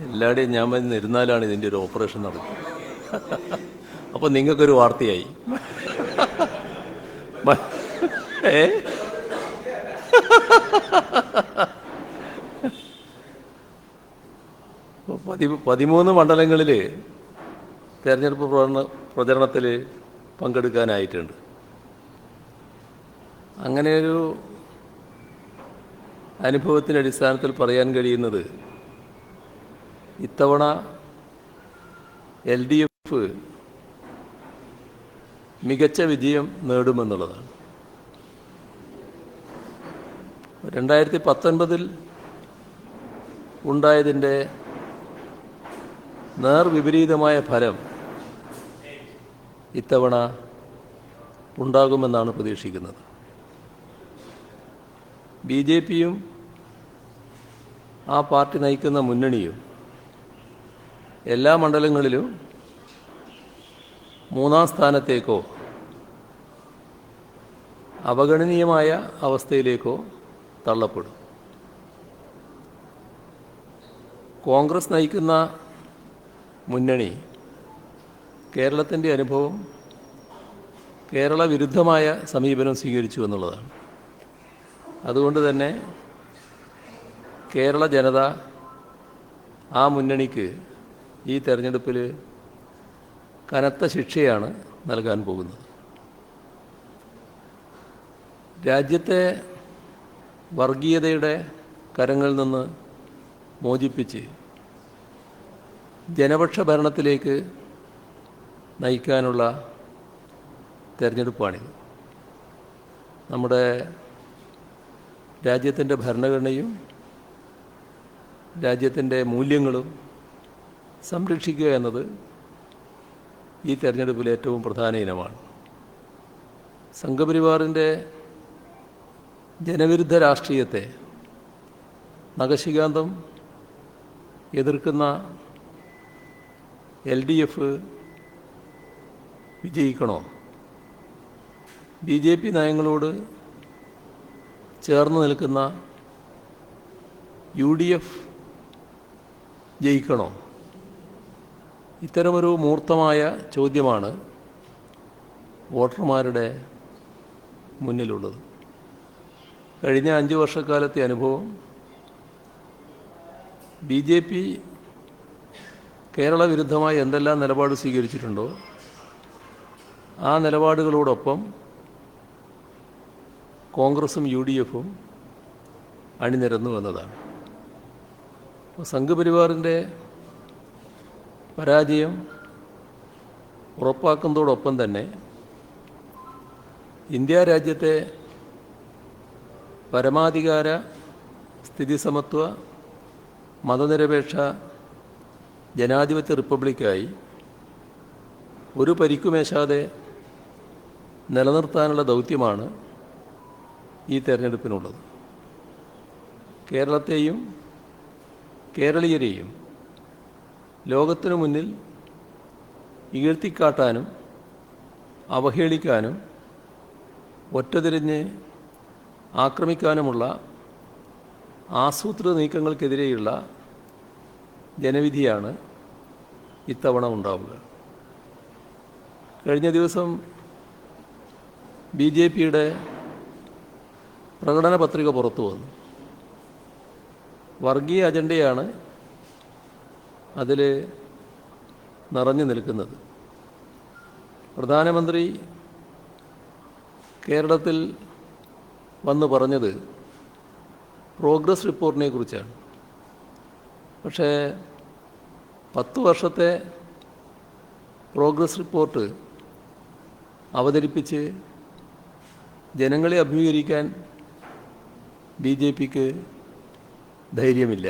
എല്ലാവരുടെയും ഞാൻ വന്ന് ഇരുന്നാലാണ് ഇതിന്റെ ഒരു ഓപ്പറേഷൻ നടക്കുന്നത് അപ്പോൾ നിങ്ങൾക്കൊരു വാർത്തയായി. ഏ? പതി പതിമൂന്ന് മണ്ഡലങ്ങളിൽ തെരഞ്ഞെടുപ്പ് പ്രചരണ പ്രചരണത്തിൽ പങ്കെടുക്കാനായിട്ടുണ്ട്. അങ്ങനെയൊരു അനുഭവത്തിന്റെ അടിസ്ഥാനത്തിൽ പറയാൻ കഴിയുന്നത് ഇത്തവണ എൽ ഡി എഫ് മികച്ച വിജയം നേടുമെന്നുള്ളതാണ്. രണ്ടായിരത്തി പത്തൊൻപതിൽ ഉണ്ടായതിന്റെ നേർവിപരീതമായ ഫലം ഇത്തവണ ഉണ്ടാകുമെന്നാണ് പ്രതീക്ഷിക്കുന്നത്. ബി ജെ പിയും ആ പാർട്ടി നയിക്കുന്ന മുന്നണിയും എല്ലാ മണ്ഡലങ്ങളിലും മൂന്നാം സ്ഥാനത്തേക്കോ അവഗണനീയമായ അവസ്ഥയിലേക്കോ തള്ളപ്പെടും. കോൺഗ്രസ് നയിക്കുന്ന മുന്നണി കേരളത്തിന്റെ അനുഭവം കേരള വിരുദ്ധമായ സമീപനം സ്വീകരിച്ചു എന്നുള്ളതാണ്. അതുകൊണ്ട് തന്നെ കേരള ജനത ആ മുന്നണിക്ക് ഈ തെരഞ്ഞെടുപ്പിൽ കനത്ത ശിക്ഷയാണ് നൽകാൻ പോകുന്നത്. രാജ്യത്തെ വർഗീയതയുടെ കരങ്ങളിൽ നിന്ന് മോചിപ്പിച്ച് ജനപക്ഷ ഭരണത്തിലേക്ക് നയിക്കാനുള്ള തെരഞ്ഞെടുപ്പാണിത്. നമ്മുടെ രാജ്യത്തിന്റെ ഭരണഘടനയും രാജ്യത്തിന്റെ മൂല്യങ്ങളും സംരക്ഷിക്കുക എന്നത് ഈ തെരഞ്ഞെടുപ്പിലെ ഏറ്റവും പ്രധാന ഇനമാണ്. സംഘപരിവാറിന്റെ ജനവിരുദ്ധ രാഷ്ട്രീയത്തെ നഖശികാന്തം എതിർക്കുന്ന എൽ ഡി എഫ് വിജയിക്കണോ? ബി ജെ പി നയങ്ങളോട് ചേർന്ന് നിൽക്കുന്ന യു ഡി എഫ് ജയിക്കണോ? ഇത്തരമൊരു മൂർത്തമായ ചോദ്യമാണ് വോട്ടർമാരുടെ മുന്നിലുള്ളത്. കഴിഞ്ഞ അഞ്ച് വർഷക്കാലത്തെ അനുഭവം ബി ജെ പി കേരള വിരുദ്ധമായി എന്തെല്ലാം നിലപാട് സ്വീകരിച്ചിട്ടുണ്ടോ ആ നിലപാടുകളോടൊപ്പം കോൺഗ്രസും യു ഡി എഫും അണിനിരന്നു എന്നതാണ്. സംഘപരിവാറിന്റെ പരാജയം ഉറപ്പാക്കുന്നതോടൊപ്പം തന്നെ ഇന്ത്യ രാജ്യത്തെ പരമാധികാര സ്ഥിതിസമത്വ മതനിരപേക്ഷ ജനാധിപത്യ റിപ്പബ്ലിക്കായി ഒരു പരിക്കുമേശാതെ നിലനിർത്താനുള്ള ദൗത്യമാണ് ഈ തെരഞ്ഞെടുപ്പിനുള്ളത്. കേരളത്തെയും കേരളീയരെയും ലോകത്തിനു മുന്നിൽ ഇകഴ്ത്തിക്കാട്ടാനും അവഹേളിക്കാനും ഒറ്റതിരിഞ്ഞ് ആക്രമിക്കാനുമുള്ള ആസൂത്രിത നീക്കങ്ങൾക്കെതിരെയുള്ള ജനവിധിയാണ് ഇത്തവണ ഉണ്ടാവുക. കഴിഞ്ഞ ദിവസം ബി ജെ പിയുടെ പ്രകടന പത്രിക പുറത്തു വന്നു വർഗീയ അജണ്ടയാണ് അതിൽ നിറഞ്ഞു നിൽക്കുന്നത്. പ്രധാനമന്ത്രി കേരളത്തിൽ വന്ന് പറഞ്ഞത് പ്രോഗ്രസ് റിപ്പോർട്ടിനെ കുറിച്ചാണ്. പക്ഷേ പത്ത് വർഷത്തെ പ്രോഗ്രസ് റിപ്പോർട്ട് അവതരിപ്പിച്ച് ജനങ്ങളെ അഭിമുഖീകരിക്കാൻ ബി ജെ പിക്ക് ധൈര്യമില്ല.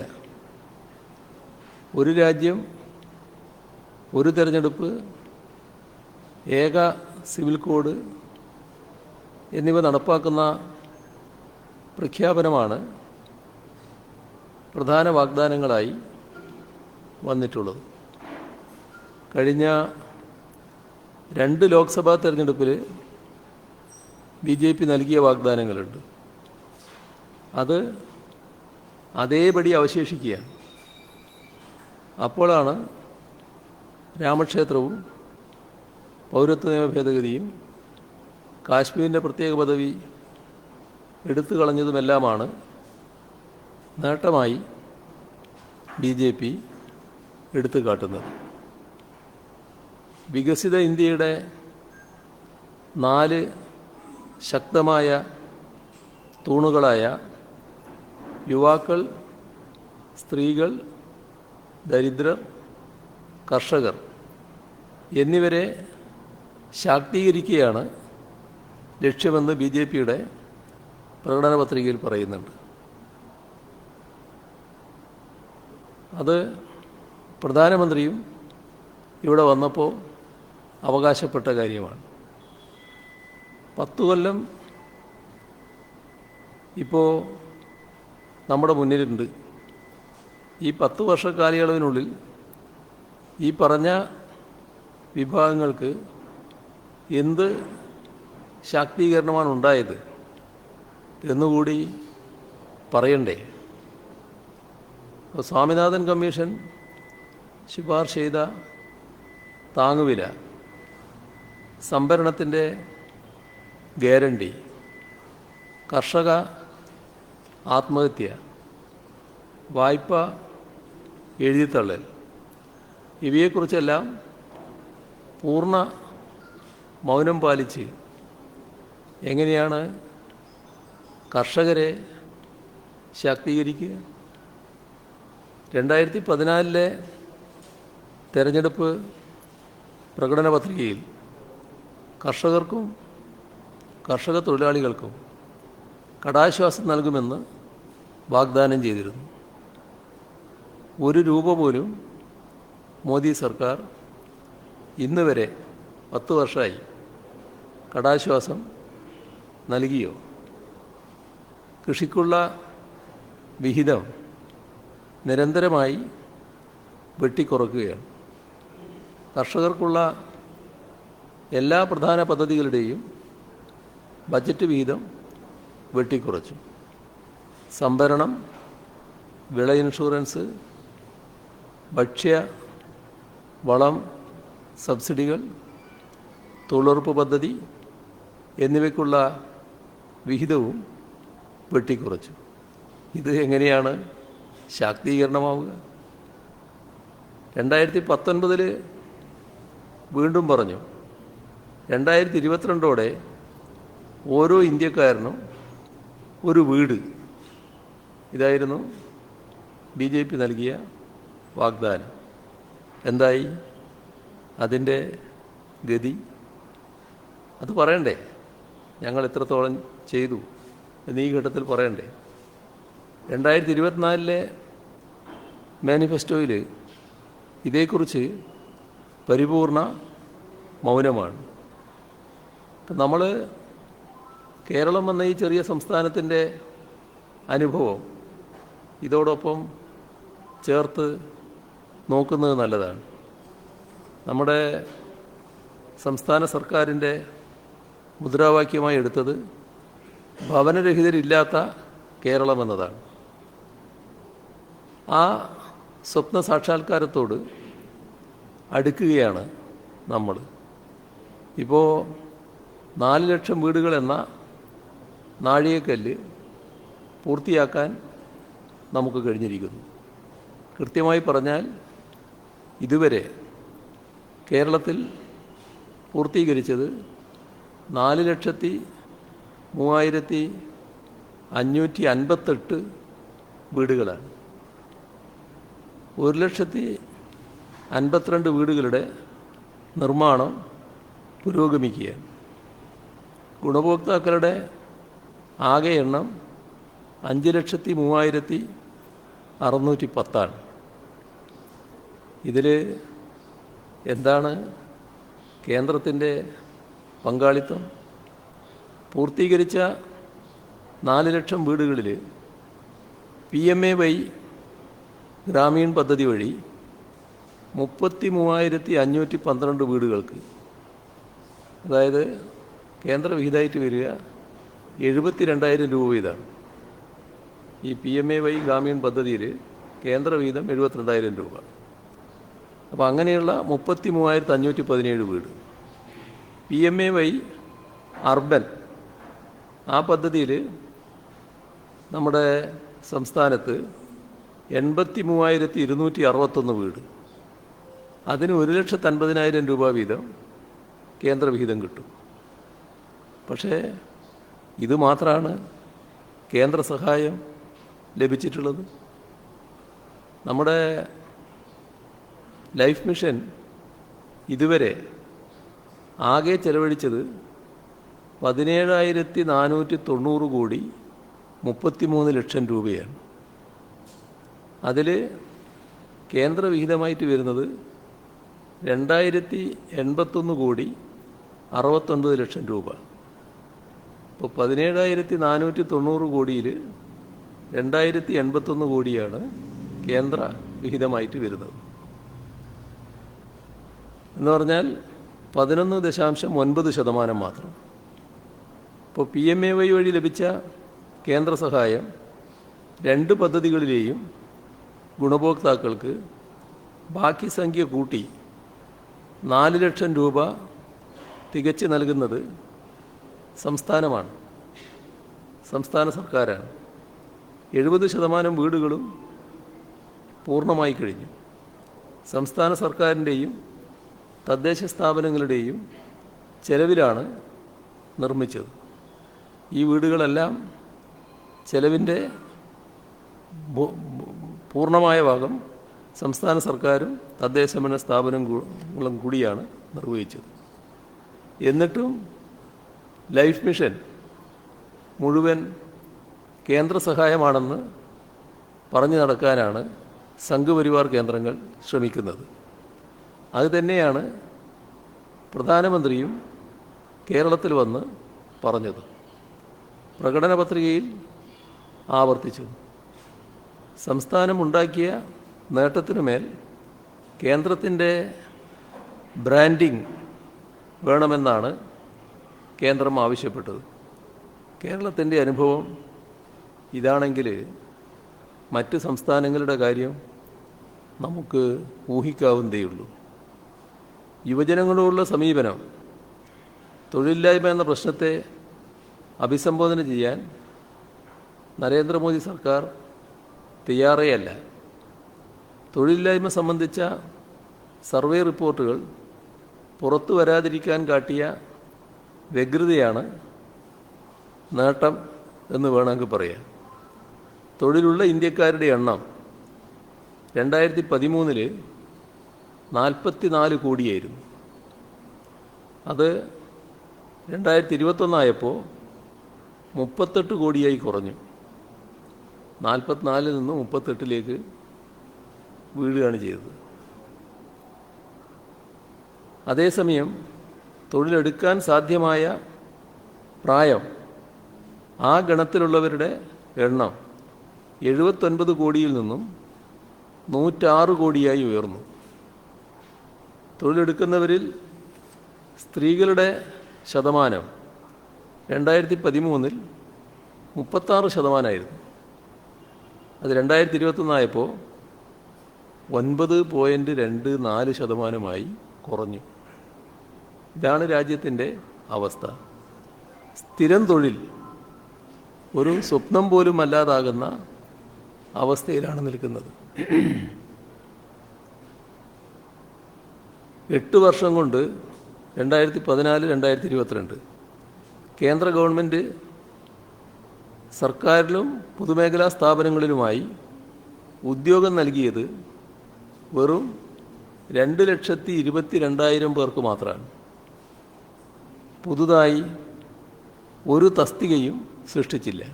ഒരു രാജ്യം ഒരു തിരഞ്ഞെടുപ്പ് ഏക സിവിൽ കോഡ് എന്നിവ നടപ്പാക്കുന്ന പ്രഖ്യാപനമാണ് പ്രധാന വാഗ്ദാനങ്ങളായി വന്നിട്ടുള്ളത്. കഴിഞ്ഞ രണ്ട് ലോക്സഭാ തെരഞ്ഞെടുപ്പിൽ ബി ജെ പി നൽകിയ വാഗ്ദാനങ്ങളുണ്ട്. അത് അതേപടി അവശേഷിക്കുകയാണ്. അപ്പോഴാണ് രാമക്ഷേത്രവും പൗരത്വ നിയമ ഭേദഗതിയും കാശ്മീരിന്റെ പ്രത്യേക പദവി എടുത്തു കളഞ്ഞതുമെല്ലാമാണ് നേട്ടമായി ബി ജെ പി എടുത്തു കാട്ടുന്നത്. വികസിത ഇന്ത്യയുടെ നാല് ശക്തമായ തൂണുകളായ യുവാക്കൾ സ്ത്രീകൾ ദരിദ്രർ കർഷകർ എന്നിവരെ ശാക്തീകരിക്കുകയാണ് ലക്ഷ്യമെന്ന് ബി ജെ പിയുടെ പ്രകടന പത്രികയിൽ പറയുന്നുണ്ട്. അത് പ്രധാനമന്ത്രിയും ഇവിടെ വന്നപ്പോൾ അവകാശപ്പെട്ട കാര്യമാണ്. പത്തു കൊല്ലം ഇപ്പോൾ നമ്മുടെ മുന്നിലുണ്ട്. ഈ പത്ത് വർഷ കാലയളവിനുള്ളിൽ ഈ പറഞ്ഞ വിഭാഗങ്ങൾക്ക് എന്ത് ശാക്തീകരണമാണ് ഉണ്ടായത് എന്നുകൂടി പറയണ്ടേ? സ്വാമിനാഥൻ കമ്മീഷൻ ശുപാർശ ചെയ്ത താങ്ങുവില സംഭരണത്തിന്റെ ഗ്യാരണ്ടി കർഷക ആത്മഹത്യ വായ്പ എഴുതിത്തള്ളൽ. ഇവയെക്കുറിച്ചെല്ലാം പൂർണ മൗനം പാലിച്ച് എങ്ങനെയാണ് കർഷകരെ ശാക്തീകരിക്കുക? രണ്ടായിരത്തി പതിനാലിലെ തെരഞ്ഞെടുപ്പ് പ്രകടന പത്രികയിൽ കർഷകർക്കും കർഷക തൊഴിലാളികൾക്കും കടാശ്വാസം നൽകുമെന്ന് വാഗ്ദാനം ചെയ്തിരുന്നു. ഒരു രൂപ പോലും മോദി സർക്കാർ ഇന്ന് വരെ പത്ത് വർഷമായി കടാശ്വാസം നൽകിയോ? കൃഷിക്കുള്ള വിഹിതം നിരന്തരമായി വെട്ടിക്കുറക്കുകയാണ്. കർഷകർക്കുള്ള എല്ലാ പ്രധാന പദ്ധതികളുടെയും ബജറ്റ് വിഹിതം വെട്ടിക്കുറച്ചു. സംഭരണം വിള ഇൻഷുറൻസ് ഭക്ഷ്യ വളം സബ്സിഡികൾ തൊഴിലുറപ്പ് പദ്ധതി എന്നിവയ്ക്കുള്ള വിഹിതവും വെട്ടിക്കുറച്ചു. ഇത് എങ്ങനെയാണ് ശാക്തീകരണമാവുക? രണ്ടായിരത്തി പത്തൊൻപതിൽ വീണ്ടും പറഞ്ഞു രണ്ടായിരത്തി ഇരുപത്തിരണ്ടോടെ ഓരോ ഇന്ത്യക്കാരനും ഒരു വീട്. ഇതായിരുന്നു ബി ജെ പി നൽകിയ വാഗ്ദാനം. എന്തായി? അതിന്റെ ഗതി? അത് പറയണ്ടേ? ഞങ്ങൾ എത്രത്തോളം ചെയ്തു? എന്ന് ഈ ഘട്ടത്തിൽ പറയണ്ടേ? രണ്ടായിരത്തി ഇരുപത്തിനാലിലെ മാനിഫെസ്റ്റോയിൽ ഇതേക്കുറിച്ച് പരിപൂർണ മൗനമാണ്. നമ്മൾ കേരളം എന്ന ഈ ചെറിയ സംസ്ഥാനത്തിന്റെ അനുഭവം ഇതോടൊപ്പം ചേർത്ത് നോക്കുന്നത് നല്ലതാണ്. നമ്മുടെ സംസ്ഥാന സർക്കാരിന്റെ മുദ്രാവാക്യമായി എടുത്തത് ഭവനരഹിതരില്ലാത്ത കേരളം എന്നതാണ്. ആ സ്വപ്ന സാക്ഷാത്കാരത്തോട് അടുക്കുകയാണ് നമ്മൾ. ഇപ്പോൾ നാല് ലക്ഷം വീടുകൾ എന്ന നാഴികക്കല്ല് പൂർത്തിയാക്കാൻ നമുക്ക് കഴിഞ്ഞിരിക്കുന്നു. കൃത്യമായി പറഞ്ഞാൽ ഇതുവരെ കേരളത്തിൽ പൂർത്തീകരിച്ചത് നാല് ലക്ഷത്തി മൂവായിരത്തി അഞ്ഞൂറ്റി അൻപത്തെട്ട് വീടുകളാണ്. ഒരു ലക്ഷത്തി അൻപത്തിരണ്ട് വീടുകളുടെ നിർമ്മാണം പുരോഗമിക്കുകയാണ്. ഗുണഭോക്താക്കളുടെ ആകെ എണ്ണം അഞ്ച് ലക്ഷത്തി മൂവായിരത്തി അറുന്നൂറ്റി പത്താണ്. ഇതിൽ എന്താണ് കേന്ദ്രത്തിന്റെ പങ്കാളിത്തം? പൂർത്തീകരിച്ച നാല് ലക്ഷം വീടുകളിൽ P M A Y Gramin പദ്ധതി വഴി മുപ്പത്തി മൂവായിരത്തി അഞ്ഞൂറ്റി പന്ത്രണ്ട് വീടുകൾക്ക് അതായത് കേന്ദ്ര വിഹിതമായിട്ട് വരിക എഴുപത്തി രണ്ടായിരം രൂപ വീതമാണ് ഈ P M A Y Gramin പദ്ധതിയിൽ കേന്ദ്ര വീതം എഴുപത്തിരണ്ടായിരം രൂപ. അപ്പോൾ അങ്ങനെയുള്ള മുപ്പത്തി മൂവായിരത്തി അഞ്ഞൂറ്റി പതിനേഴ് വീട്. P M A Y urban. ആ പദ്ധതിയിൽ നമ്മുടെ സംസ്ഥാനത്ത് എൺപത്തി മൂവായിരത്തി ഇരുന്നൂറ്റി അറുപത്തൊന്ന് വീട്. അതിന് ഒരു ലക്ഷത്തി അൻപതിനായിരം രൂപ വീതം കേന്ദ്ര വിഹിതം കിട്ടും. പക്ഷേ ഇത് മാത്രമാണ് കേന്ദ്ര സഹായം ലഭിച്ചിട്ടുള്ളത്. നമ്മുടെ ലൈഫ് മിഷൻ ഇതുവരെ ആകെ ചെലവഴിച്ചത് പതിനേഴായിരത്തി നാനൂറ്റി തൊണ്ണൂറ് കോടി മുപ്പത്തിമൂന്ന് ലക്ഷം രൂപയാണ്. അതിൽ കേന്ദ്രവിഹിതമായിട്ട് വരുന്നത് രണ്ടായിരത്തി എൺപത്തൊന്ന് കോടി അറുപത്തൊൻപത് ലക്ഷം രൂപ. ഇപ്പോൾ പതിനേഴായിരത്തി നാനൂറ്റി തൊണ്ണൂറ് കോടിയിൽ രണ്ടായിരത്തി എൺപത്തൊന്ന് കോടിയാണ് കേന്ദ്ര വിഹിതമായിട്ട് വരുന്നത്. എന്ന് പറഞ്ഞാൽ പതിനൊന്ന് ദശാംശം ഒൻപത് ശതമാനം മാത്രം. ഇപ്പോൾ പി എം എ വൈ വഴി ലഭിച്ച കേന്ദ്ര സഹായം രണ്ട് പദ്ധതികളിലെയും ഗുണഭോക്താക്കൾക്ക് ബാക്കി സംഖ്യ കൂട്ടി നാല് ലക്ഷം രൂപ തികച്ച് നൽകുന്നത് സംസ്ഥാനമാണ്. സംസ്ഥാന സർക്കാരാണ്. എഴുപത് ശതമാനം വീടുകളും പൂർണമായി കഴിഞ്ഞു. സംസ്ഥാന സർക്കാരിന്റെയും തദ്ദേശ സ്ഥാപനങ്ങളുടെയും ചെലവിലാണ് നിർമ്മിച്ചത്. ഈ വീടുകളെല്ലാം ചെലവിന്റെ പൂർണമായ ഭാഗം സംസ്ഥാന സർക്കാരും തദ്ദേശ ഭരണ സ്ഥാപനങ്ങളും കൂടിയാണ് നിർവഹിച്ചത്. എന്നിട്ടും ലൈഫ് മിഷൻ മുഴുവൻ കേന്ദ്ര സഹായമാണെന്ന് പറഞ്ഞു നടക്കാനാണ് സംഘപരിവാർ കേന്ദ്രങ്ങൾ ശ്രമിക്കുന്നത്. അത് തന്നെയാണ് പ്രധാനമന്ത്രിയും കേരളത്തിൽ വന്ന് പറഞ്ഞത്. പ്രകടന പത്രികയിൽ ആവർത്തിച്ചു. സംസ്ഥാനമുണ്ടാക്കിയ നേട്ടത്തിനുമേൽ കേന്ദ്രത്തിന്റെ ബ്രാൻഡിങ് വേണമെന്നാണ് കേന്ദ്രം ആവശ്യപ്പെട്ടത്. കേരളത്തിന്റെ അനുഭവം ഇതാണെങ്കിൽ മറ്റ് സംസ്ഥാനങ്ങളുടെ കാര്യം നമുക്ക് ഊഹിക്കാവുന്നതേയുള്ളൂ. യുവജനങ്ങളോടുള്ള സമീപനം തൊഴിലില്ലായ്മ എന്ന പ്രശ്നത്തെ അഭിസംബോധന ചെയ്യാൻ നരേന്ദ്രമോദി സർക്കാർ തയ്യാറേ അല്ല തൊഴിലില്ലായ്മ സംബന്ധിച്ച സർവേ റിപ്പോർട്ടുകൾ പുറത്തു വരാതിരിക്കാൻ കാട്ടിയ വ്യഗ്രതയാണ് നേട്ടം എന്ന് വേണമെങ്കിൽ പറയാം. തൊഴിലുള്ള ഇന്ത്യക്കാരുടെ എണ്ണം രണ്ടായിരത്തി പതിമൂന്നിൽ നാൽപ്പത്തി നാല് കോടിയായിരുന്നു. അത് രണ്ടായിരത്തി ഇരുപത്തൊന്നായപ്പോൾ മുപ്പത്തെട്ട് കോടിയായി കുറഞ്ഞു. നാൽപ്പത്തിനാലിൽ നിന്ന് മുപ്പത്തെട്ടിലേക്ക് വീഴുകയാണ് ചെയ്തത്. അതേസമയം തൊഴിലെടുക്കാൻ സാധ്യമായ പ്രായം ആ ഗണത്തിലുള്ളവരുടെ എണ്ണം എഴുപത്തൊൻപത് കോടിയിൽ നിന്നും നൂറ്റാറ് കോടിയായി ഉയർന്നു. തൊഴിലെടുക്കുന്നവരിൽ സ്ത്രീകളുടെ ശതമാനം രണ്ടായിരത്തി പതിമൂന്നിൽ മുപ്പത്താറ് ശതമാനമായിരുന്നു. അത് രണ്ടായിരത്തി ഇരുപത്തൊന്നായപ്പോൾ ഒൻപത് പോയിന്റ് രണ്ട് നാല് ശതമാനമായി കുറഞ്ഞു. ഇതാണ് രാജ്യത്തിന്റെ അവസ്ഥ. സ്ഥിരം തൊഴിൽ ഒരു സ്വപ്നം പോലും അല്ലാതാകുന്ന അവസ്ഥയിലാണ് നിൽക്കുന്നത്. എട്ട് വർഷം കൊണ്ട് രണ്ടായിരത്തി പതിനാല് രണ്ടായിരത്തി ഇരുപത്തിരണ്ട്. കേന്ദ്ര ഗവൺമെന്റ് സർക്കാരിലും പൊതുമേഖലാ സ്ഥാപനങ്ങളിലുമായി ഉദ്യോഗം നൽകിയത് വെറും രണ്ട് ലക്ഷത്തി ഇരുപത്തി രണ്ടായിരം പേർക്ക് മാത്രമാണ്. പുതുതായി ഒരു തസ്തികയും സൃഷ്ടിച്ചില്ല.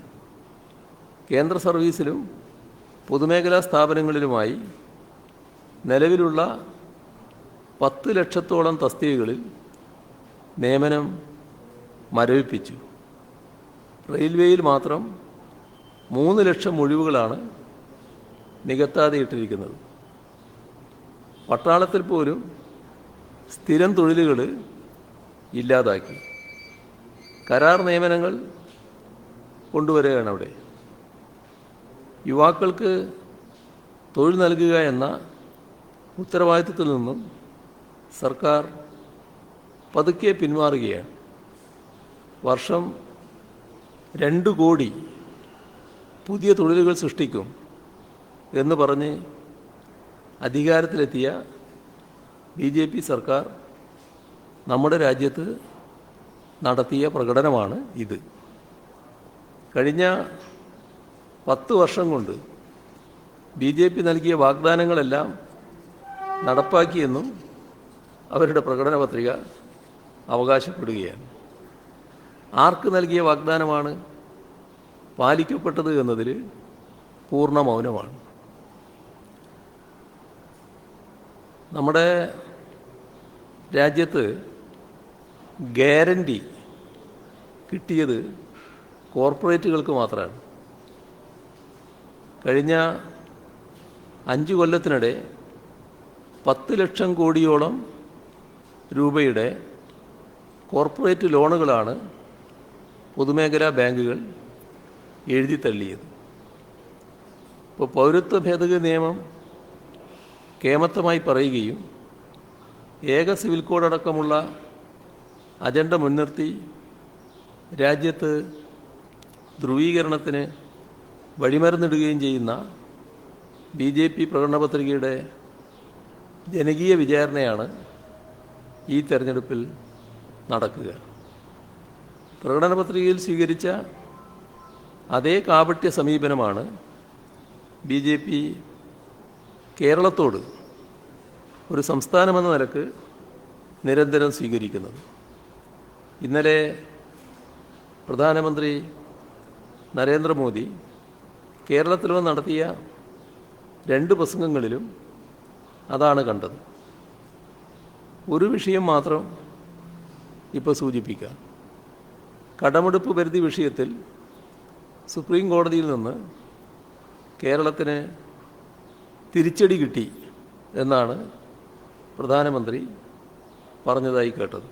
കേന്ദ്ര സർവീസിലും പൊതുമേഖലാ സ്ഥാപനങ്ങളിലുമായി നിലവിലുള്ള പത്ത് ലക്ഷത്തോളം തസ്തികകളിൽ നിയമനം മരവിപ്പിച്ചു. റെയിൽവേയിൽ മാത്രം മൂന്ന് ലക്ഷം ഒഴിവുകളാണ് നികത്താതെ ഇട്ടിരിക്കുന്നത്. പട്ടാളത്തിൽ പോലും സ്ഥിരം തൊഴിലുകൾ ഇല്ലാതാക്കി. കരാർ നിയമനങ്ങൾ കൊണ്ടുവരികയാണ് അവിടെ. യുവാക്കൾക്ക് തൊഴിൽ നൽകുക എന്ന ഉത്തരവാദിത്വത്തിൽ നിന്നും സർക്കാർ പതുക്കെ പിന്മാറുകയാണ് വർഷം രണ്ട് കോടി പുതിയ തൊഴിലുകൾ സൃഷ്ടിക്കും എന്ന് പറഞ്ഞ് അധികാരത്തിലെത്തിയ ബി ജെ പി സർക്കാർ നമ്മുടെ രാജ്യത്ത് നടത്തിയ പ്രകടനമാണ് ഇത്. കഴിഞ്ഞ പത്ത് വർഷം കൊണ്ട് ബി ജെ പി നൽകിയ വാഗ്ദാനങ്ങളെല്ലാം നടപ്പാക്കിയെന്നും അവരുടെ പ്രകടന പത്രിക അവകാശപ്പെടുകയാണ്. ആർക്ക് നൽകിയ വാഗ്ദാനമാണ്? പാലിക്കപ്പെട്ടത് എന്നതിൽ പൂർണ മൗനമാണ്. നമ്മുടെ രാജ്യത്ത് ഗ്യാരണ്ടി കിട്ടിയത് കോർപ്പറേറ്റുകൾക്ക് മാത്രമാണ്. കഴിഞ്ഞ അഞ്ച് കൊല്ലത്തിനിടെ പത്ത് ലക്ഷം കോടിയോളം രൂപയുടെ കോർപ്പറേറ്റ് ലോണുകളാണ് പൊതുമേഖലാ ബാങ്കുകൾ എഴുതി തള്ളിയത്. ഇപ്പോൾ പൗരത്വ ഭേദഗതി നിയമം കേമത്തമായി പറയുകയും ഏക സിവിൽ കോഡ് അടക്കമുള്ള അജണ്ട മുൻനിർത്തി രാജ്യത്ത് ധ്രുവീകരണത്തിന് വഴിമരുന്നിടുകയും ചെയ്യുന്ന ബി ജെ പി പ്രകടന പത്രികയുടെ ജനകീയ വിചാരണയാണ് ഈ തെരഞ്ഞെടുപ്പിൽ നടക്കുക. പ്രകടന പത്രികയിൽ സ്വീകരിച്ച അതേ കാപട്യ സമീപനമാണ് ബി ജെ പി കേരളത്തോട് ഒരു സംസ്ഥാനമെന്ന നിലയ്ക്ക് നിരന്തരം സ്വീകരിക്കുന്നത്. ഇന്നലെ പ്രധാനമന്ത്രി നരേന്ദ്രമോദി കേരളത്തിൽ നടത്തിയ രണ്ട് പ്രസംഗങ്ങളിലും അതാണ് കണ്ടത്. ഒരു വിഷയം മാത്രം ഇപ്പോൾ സൂചിപ്പിക്കാം കടമെടുപ്പ് പരിധി വിഷയത്തിൽ സുപ്രീം കോടതിയിൽ നിന്ന് കേരളത്തിന് തിരിച്ചടി കിട്ടി എന്നാണ് പ്രധാനമന്ത്രി പറഞ്ഞതായി കേട്ടത്.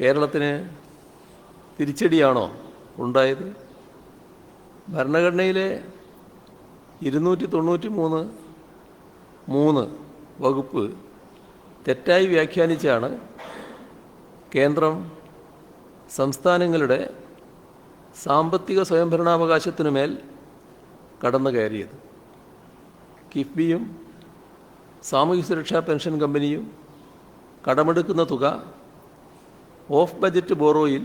കേരളത്തിന് തിരിച്ചടിയാണോ ഉണ്ടായത്? ഭരണഘടനയിലെ ഇരുന്നൂറ്റി തൊണ്ണൂറ്റി മൂന്ന് മൂന്ന് വകുപ്പ് തെറ്റായി വ്യാഖ്യാനിച്ചാണ് കേന്ദ്രം സംസ്ഥാനങ്ങളുടെ സാമ്പത്തിക സ്വയംഭരണാവകാശത്തിനുമേൽ കടന്നു കയറിയത്. കിഫ്ബിയും സാമൂഹ്യ സുരക്ഷാ പെൻഷൻ കമ്പനിയും കടമെടുക്കുന്ന തുക ഓഫ് ബജറ്റ് ബോറോയിൽ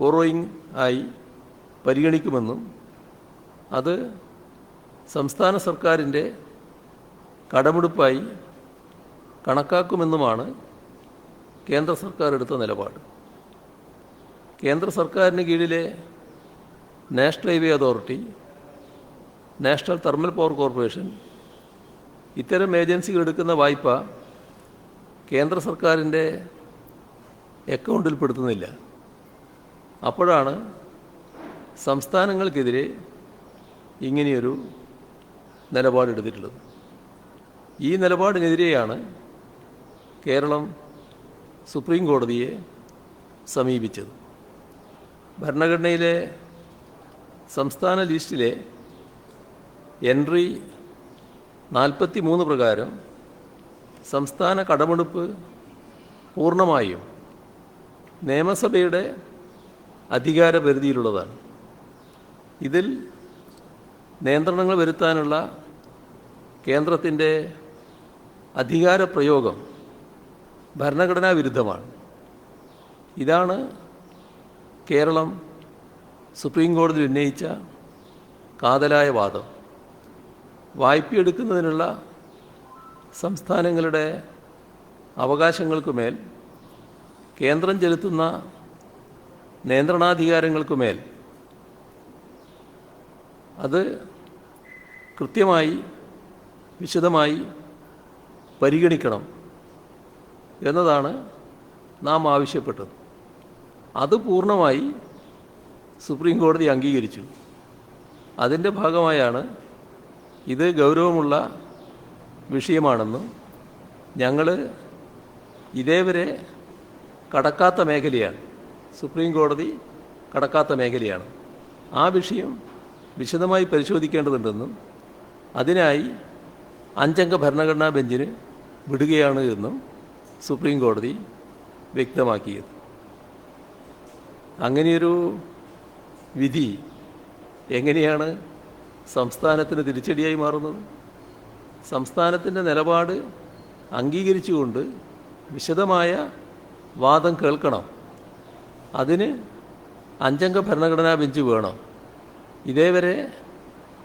ബോറോയിങ് ആയി പരിഗണിക്കുമെന്നും അത് സംസ്ഥാന സർക്കാരിന്റെ കടമെടുപ്പായി കണക്കാക്കുമെന്നുമാണ് കേന്ദ്ര സർക്കാർ എടുത്ത നിലപാട്. കേന്ദ്ര സർക്കാരിന് കീഴിലെ national highway authority national thermal power corporation ഇത്തരം ഏജൻസികൾ എടുക്കുന്ന വായ്പ കേന്ദ്ര സർക്കാരിന്റെ അക്കൗണ്ടിൽ പെടുത്തുന്നില്ല. അപ്പോഴാണ് സംസ്ഥാനങ്ങൾക്കെതിരെ ഇങ്ങനെയൊരു നിലപാടെടുത്തിട്ടുള്ളത് ഈ നിലപാടിനെതിരെയാണ് കേരളം സുപ്രീം കോടതിയെ സമീപിച്ചത്. ഭരണഘടനയിലെ സംസ്ഥാന ലിസ്റ്റിലെ എൻട്രി നാൽപ്പത്തി മൂന്ന് പ്രകാരം സംസ്ഥാന കടമെടുപ്പ് പൂർണമായും നിയമസഭയുടെ അധികാര പരിധിയിലുള്ളതാണ് ഇതിൽ നിയന്ത്രണങ്ങൾ വരുത്താനുള്ള കേന്ദ്രത്തിന്റെ അധികാര പ്രയോഗം ഭരണഘടനാ വിരുദ്ധമാണ്. ഇതാണ് കേരളം സുപ്രീം കോടതിയിൽ ഉന്നയിച്ച കാതലായ വാദം. വായ്പയെടുക്കുന്നതിനുള്ള സംസ്ഥാനങ്ങളുടെ അവകാശങ്ങൾക്കുമേൽ കേന്ദ്രം ചെലുത്തുന്ന നിയന്ത്രണാധികാരങ്ങൾക്കുമേൽ അത് കൃത്യമായി വിശദമായി പരിഗണിക്കണം. എന്നതാണ് നാം ആവശ്യപ്പെട്ടത്. അത് പൂർണമായി സുപ്രീം കോടതി അംഗീകരിച്ചു. അതിന്റെ ഭാഗമായാണ് ഇത് ഗൗരവമുള്ള വിഷയമാണെന്നും ഞങ്ങൾ ഇതേവരെ കടക്കാത്ത മേഖലയാണ്. സുപ്രീം കോടതി കടക്കാത്ത മേഖലയാണ്. ആ വിഷയം വിശദമായി പരിശോധിക്കേണ്ടതുണ്ടെന്നും അതിനായി അഞ്ചംഗ ഭരണഘടനാ ബെഞ്ചിന് വിടുകയാണ് എന്നും സുപ്രീം കോടതി വ്യക്തമാക്കിയത്. അങ്ങനെയൊരു വിധി എങ്ങനെയാണ് സംസ്ഥാനത്തിന് തിരിച്ചടിയായി മാറുന്നത്? സംസ്ഥാനത്തിന്റെ നിലപാട് അംഗീകരിച്ചുകൊണ്ട് വിശദമായ വാദം കേൾക്കണം. അതിന് അഞ്ചംഗ ഭരണഘടനാ ബെഞ്ച് വേണം. ഇതേവരെ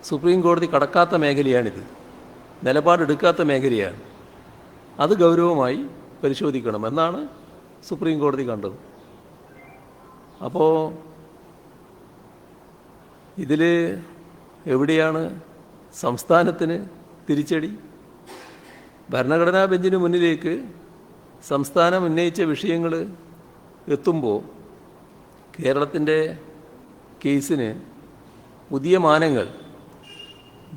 സുപ്രീം കോടതി കടക്കാത്ത മേഖലയാണിത്. നിലപാടെടുക്കാത്ത മേഖലയാണ്. അത് ഗൗരവമായി പരിശോധിക്കണം എന്നാണ് സുപ്രീം കോടതി കണ്ടത്. അപ്പോൾ ഇതിൽ എവിടെയാണ് സംസ്ഥാനത്തിന് തിരിച്ചടി? ഭരണഘടനാ ബെഞ്ചിന് മുന്നിലേക്ക് സംസ്ഥാനം ഉന്നയിച്ച വിഷയങ്ങൾ എത്തുമ്പോൾ കേരളത്തിന്റെ കേസിന് പുതിയ മാനങ്ങൾ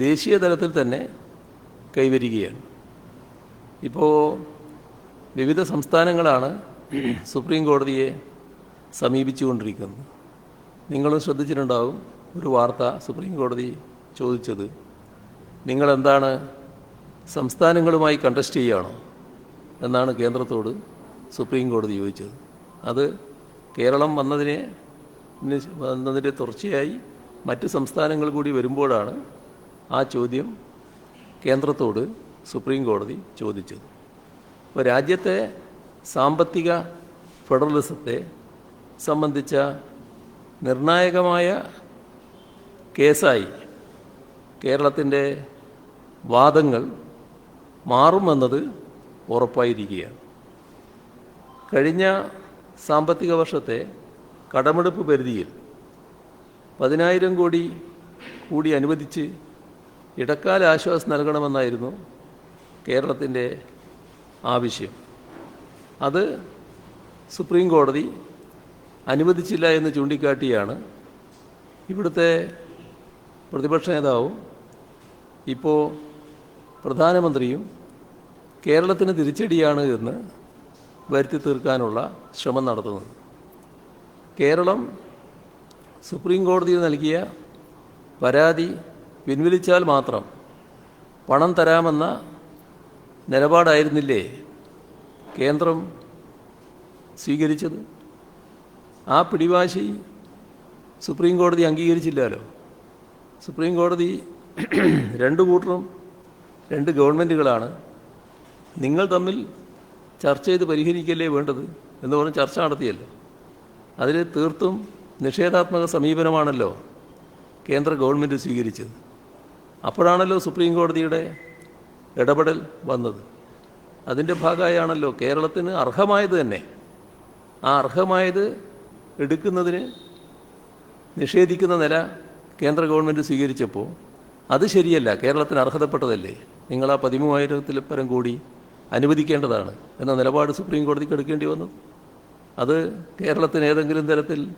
ദേശീയ തലത്തിൽ തന്നെ കൈവരികയാണ്. ഇപ്പോൾ വിവിധ സംസ്ഥാനങ്ങളാണ് സുപ്രീം കോടതിയെ സമീപിച്ചുകൊണ്ടിരിക്കുന്നത്. നിങ്ങളും ശ്രദ്ധിച്ചിട്ടുണ്ടാവും ഒരു വാർത്ത സുപ്രീം കോടതി ചോദിച്ചത്. നിങ്ങളെന്താണ് സംസ്ഥാനങ്ങളുമായി കണ്ടസ്റ്റ് ചെയ്യുകയാണോ എന്നാണ് കേന്ദ്രത്തോട് സുപ്രീം കോടതി ചോദിച്ചത്. അത് കേരളം വന്നതിനെ വന്നതിന്റെ തുടർച്ചയായി മറ്റ് സംസ്ഥാനങ്ങൾ കൂടി വരുമ്പോഴാണ് ആ ചോദ്യം കേന്ദ്രത്തോട് സുപ്രീം കോടതി ചോദിച്ചത്. അപ്പോൾ രാജ്യത്തെ സാമ്പത്തിക ഫെഡറലിസത്തെ സംബന്ധിച്ച നിർണായകമായ കേസായി കേരളത്തിന്റെ വാദങ്ങൾ മാറുമെന്നത് ഉറപ്പായിരിക്കുകയാണ്. കഴിഞ്ഞ സാമ്പത്തിക വർഷത്തെ കടമെടുപ്പ് പരിധിയിൽ പതിനായിരം കോടി കൂടി അനുവദിച്ച് ഇടക്കാല ആശ്വാസം നൽകണമെന്നായിരുന്നു കേരളത്തിന്റെ ആവശ്യം അത് സുപ്രീം കോടതി അനുവദിച്ചില്ല എന്ന് ചൂണ്ടിക്കാട്ടിയാണ് ഇവിടുത്തെ പ്രതിപക്ഷ നേതാവും ഇപ്പോൾ പ്രധാനമന്ത്രിയും കേരളത്തിന് തിരിച്ചടിയാണ് എന്ന് വരുത്തി തീർക്കാനുള്ള ശ്രമം നടത്തുന്നത്. കേരളം സുപ്രീം കോടതിയിൽ നൽകിയ പരാതി പിൻവലിച്ചാൽ മാത്രം പണം തരാമെന്ന നിലപാടായിരുന്നില്ലേ? കേന്ദ്രം സ്വീകരിച്ചത്. ആ പിടിവാശി സുപ്രീം കോടതി അംഗീകരിച്ചില്ലല്ലോ. സുപ്രീം കോടതി രണ്ട് കൂട്ടറും രണ്ട് ഗവൺമെന്റുകളാണ് നിങ്ങൾ തമ്മിൽ ചർച്ച ചെയ്ത് പരിഹരിക്കല്ലേ വേണ്ടത് എന്ന് പറഞ്ഞ് ചർച്ച നടത്തിയല്ലോ? അതിൽ തീർത്തും നിഷേധാത്മക സമീപനമാണല്ലോ കേന്ദ്ര ഗവൺമെന്റ് സ്വീകരിച്ചത്. അപ്പോഴാണല്ലോ സുപ്രീം കോടതിയുടെ ഇടപെടൽ വന്നത്. അതിന്റെ ഭാഗമായാണല്ലോ കേരളത്തിന് അർഹമായത് തന്നെ. ആ അർഹമായത് എടുക്കുന്നതിന് നിഷേധിക്കുന്ന നില കേന്ദ്ര ഗവൺമെന്റ് സ്വീകരിച്ചപ്പോൾ അത് ശരിയല്ല കേരളത്തിന് അർഹതപ്പെട്ടതല്ലേ. നിങ്ങൾ ആ പതിമൂവായിരത്തിൽ പരം കൂടി അനുവദിക്കേണ്ടതാണ് എന്ന നിലപാട് സുപ്രീം കോടതിക്ക് എടുക്കേണ്ടി വന്നു. അത് കേരളത്തിന് ഏതെങ്കിലും തരത്തിൽ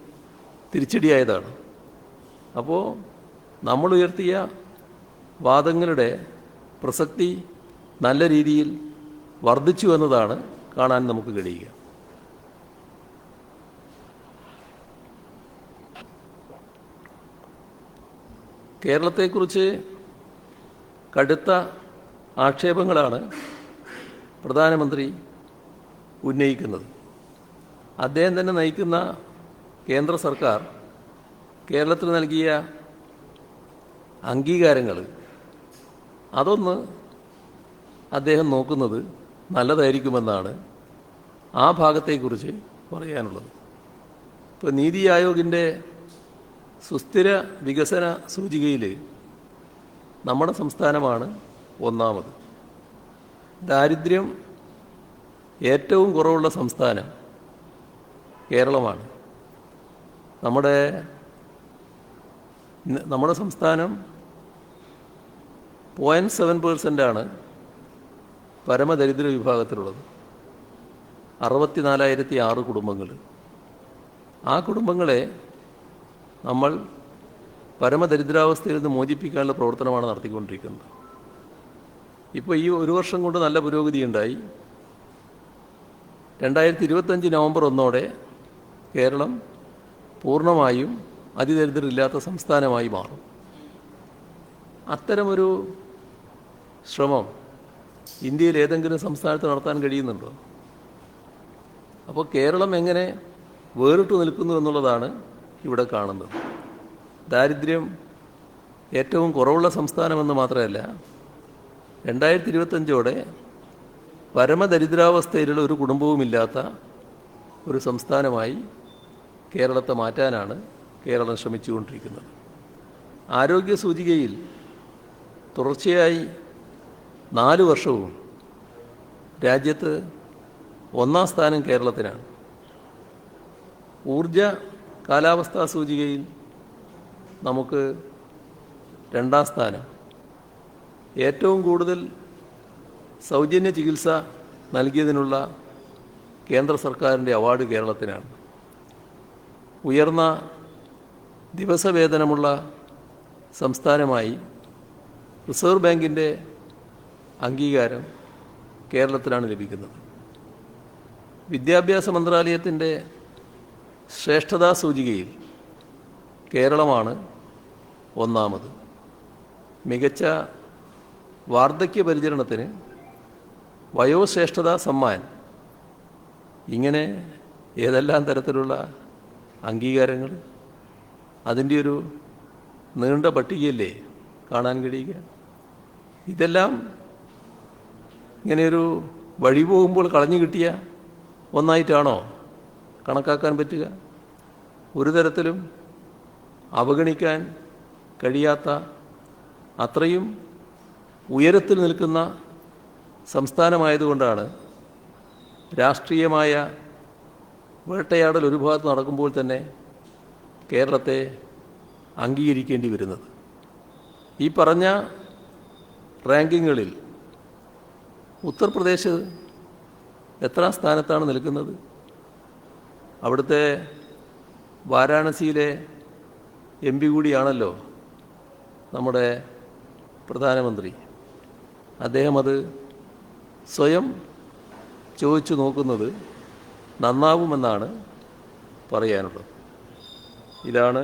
തിരിച്ചടിയായതാണ്. അപ്പോൾ നമ്മൾ ഉയർത്തിയ വാദങ്ങളുടെ പ്രസക്തി നല്ല രീതിയിൽ വർദ്ധിച്ചു എന്നതാണ് കാണാൻ നമുക്ക് കഴിയുക. കേരളത്തെക്കുറിച്ച് കടുത്ത ആക്ഷേപങ്ങളാണ് പ്രധാനമന്ത്രി ഉന്നയിക്കുന്നത്. അദ്ദേഹം തന്നെ നയിക്കുന്ന കേന്ദ്ര സർക്കാർ കേരളത്തിന് നൽകിയ അംഗീകാരങ്ങൾ അതൊന്ന് അദ്ദേഹം നോക്കുന്നത് നല്ലതായിരിക്കുമെന്നാണ് ആ ഭാഗത്തെക്കുറിച്ച് പറയാനുള്ളത്. ഇപ്പോൾ നീതി ആയോഗിന്റെ സുസ്ഥിര വികസന സൂചികയിൽ നമ്മുടെ സംസ്ഥാനമാണ് ഒന്നാമത്. ദാരിദ്ര്യം ഏറ്റവും കുറവുള്ള സംസ്ഥാനം കേരളമാണ്. നമ്മുടെ നമ്മുടെ സംസ്ഥാനം പോയിന്റ് സെവൻ പേഴ്സന്റാണ് പരമദരിദ്ര വിഭാഗത്തിലുള്ളത്. അറുപത്തിനാലായിരത്തി ആറ് കുടുംബങ്ങൾ ആ കുടുംബങ്ങളെ നമ്മൾ പരമദരിദ്രാവസ്ഥയിൽ നിന്ന് മോചിപ്പിക്കാനുള്ള പ്രവർത്തനമാണ് നടത്തിക്കൊണ്ടിരിക്കുന്നത്. ഇപ്പോൾ ഈ ഒരു വർഷം കൊണ്ട് നല്ല പുരോഗതി ഉണ്ടായി. രണ്ടായിരത്തി ഇരുപത്തഞ്ച് നവംബർ ഒന്നോടെ കേരളം പൂർണമായും അതിദരിദ്രരില്ലാത്ത സംസ്ഥാനമായി മാറും. അത്തരമൊരു ശ്രമം ഇന്ത്യയിൽ ഏതെങ്കിലും സംസ്ഥാനത്ത് നടത്താൻ കഴിയുന്നുണ്ടോ? അപ്പോൾ കേരളം എങ്ങനെ വേറിട്ട് നിൽക്കുന്നു എന്നുള്ളതാണ് ഇവിടെ കാണുന്നത്. ദാരിദ്ര്യം ഏറ്റവും കുറവുള്ള സംസ്ഥാനമെന്ന് മാത്രമല്ല രണ്ടായിരത്തി ഇരുപത്തഞ്ചോടെ പരമദരിദ്രാവസ്ഥയിലുള്ള ഒരു കുടുംബവുമില്ലാത്ത ഒരു സംസ്ഥാനമായി കേരളത്തെ മാറ്റാനാണ് കേരളം ശ്രമിച്ചുകൊണ്ടിരിക്കുന്നത്. ആരോഗ്യ സൂചികയിൽ തുടർച്ചയായി നാല് വർഷവും രാജ്യത്ത് ഒന്നാം സ്ഥാനം കേരളത്തിനാണ്. ഊർജ കാലാവസ്ഥാ സൂചികയിൽ നമുക്ക് രണ്ടാം സ്ഥാനം. ഏറ്റവും കൂടുതൽ സൗജന്യ ചികിത്സ നൽകിയതിനുള്ള കേന്ദ്ര സർക്കാരിന്റെ അവാർഡ് കേരളത്തിനാണ്. ഉയർന്ന ദിവസവേതനമുള്ള സംസ്ഥാനമായി റിസർവ് ബാങ്കിന്റെ അംഗീകാരം കേരളത്തിലാണ് ലഭിക്കുന്നത്. വിദ്യാഭ്യാസ മന്ത്രാലയത്തിന്റെ ശ്രേഷ്ഠതാ സൂചികയിൽ കേരളമാണ് ഒന്നാമത്. മികച്ച വാർദ്ധക്യ പരിചരണത്തിന് വയോശ്രേഷ്ഠതാ സമ്മാൻ ഇങ്ങനെ ഏതെല്ലാം തരത്തിലുള്ള അംഗീകാരങ്ങൾ അതിന്റെ ഒരു നീണ്ട പട്ടികയല്ലേ കാണാൻ കഴിയുക? ഇതെല്ലാം ഇങ്ങനെയൊരു വഴി പോകുമ്പോൾ കളഞ്ഞു കിട്ടിയ ഒന്നായിട്ടാണോ കണക്കാക്കാൻ പറ്റുക? ഒരു തരത്തിലും അവഗണിക്കാൻ കഴിയാത്ത അത്രയും ഉയരത്തിൽ നിൽക്കുന്ന സംസ്ഥാനമായതുകൊണ്ടാണ് രാഷ്ട്രീയമായ വേട്ടയാടൽ ഒരു ഭാഗത്ത് നടക്കുമ്പോൾ തന്നെ കേരളത്തെ അംഗീകരിക്കേണ്ടി വരുന്നത്. ഈ പറഞ്ഞ റാങ്കിങ്ങുകളിൽ ഉത്തർപ്രദേശ് എത്ര സ്ഥാനത്താണ് നിൽക്കുന്നത്? അവിടുത്തെ വാരാണസിയിലെ എം പി കൂടിയാണല്ലോ നമ്മുടെ പ്രധാനമന്ത്രി. അദ്ദേഹം അത് സ്വയം ചോദിച്ചു നോക്കുന്നത് നന്നാവുമെന്നാണ് പറയാനുള്ളത്. ഇതാണ്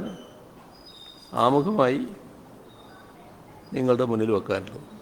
ആമുഖമായി നിങ്ങളുടെ മുന്നിൽ വെക്കാനുള്ളത്.